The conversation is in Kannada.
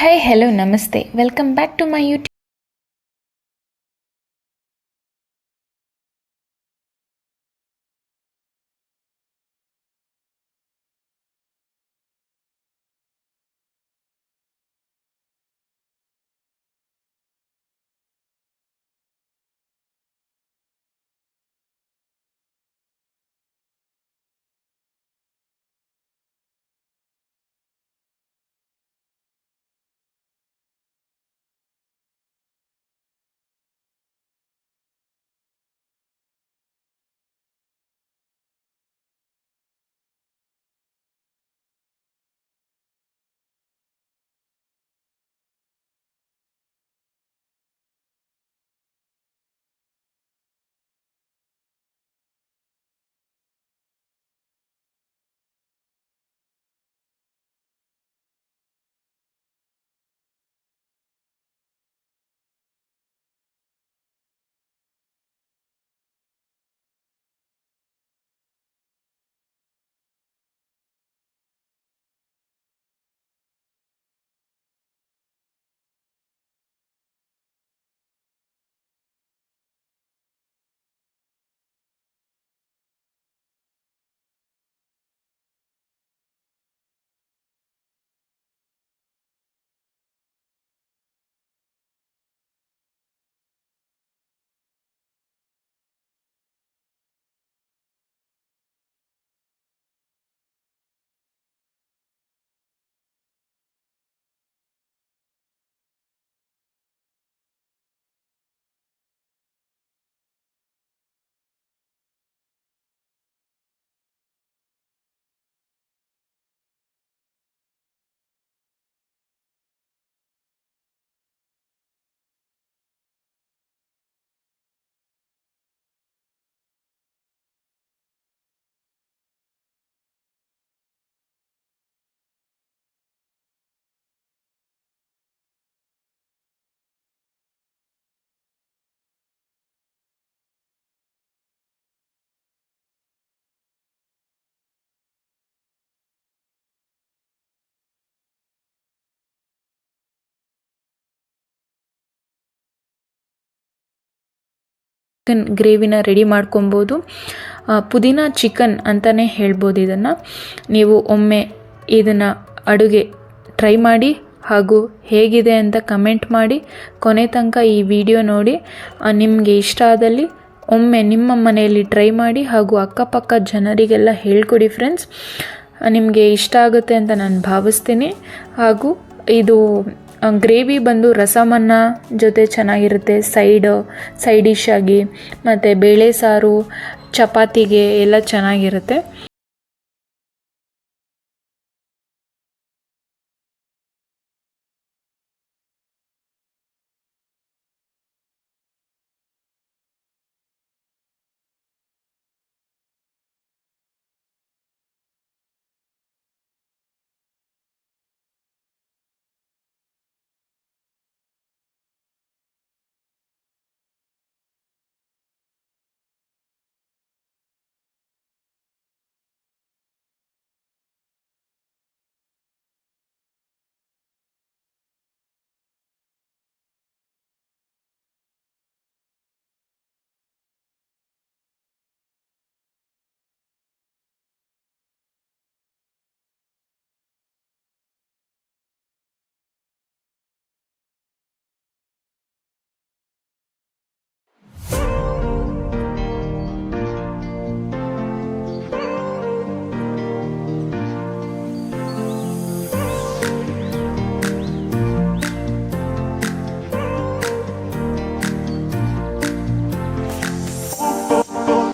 Hi, hello, namaste. Welcome back to my YouTube. Chicken ಗ್ರೇವಿನ ready ಮಾಡ್ಕೊಬೋದು. ಪುದೀನ ಚಿಕನ್ ಅಂತಲೇ ಹೇಳ್ಬೋದು ಇದನ್ನು. ನೀವು ಒಮ್ಮೆ ಇದನ್ನು ಅಡುಗೆ ಟ್ರೈ ಮಾಡಿ ಹಾಗೂ ಹೇಗಿದೆ ಅಂತ ಕಮೆಂಟ್ ಮಾಡಿ. ಕೊನೆ ತನಕ ಈ ವಿಡಿಯೋ ನೋಡಿ. ನಿಮಗೆ ಇಷ್ಟ ಆದಲ್ಲಿ ಒಮ್ಮೆ ನಿಮ್ಮ ಮನೆಯಲ್ಲಿ ಟ್ರೈ ಮಾಡಿ ಹಾಗೂ ಅಕ್ಕಪಕ್ಕ ಜನರಿಗೆಲ್ಲ ಹೇಳ್ಕೊಡಿ ಫ್ರೆಂಡ್ಸ್. ನಿಮಗೆ ಇಷ್ಟ ಆಗುತ್ತೆ ಅಂತ ನಾನು ಭಾವಿಸ್ತೀನಿ. ಹಾಗೂ ಇದು ಗ್ರೇವಿ ಬಂದು ರಸಮನ್ನ ಜೊತೆ ಚೆನ್ನಾಗಿರುತ್ತೆ ಸೈಡ್ ಸೈಡ್ ಡಿಶ್ ಆಗಿ. ಮತ್ತು ಬೇಳೆ ಸಾರು, ಚಪಾತಿಗೆ ಎಲ್ಲ ಚೆನ್ನಾಗಿರುತ್ತೆ.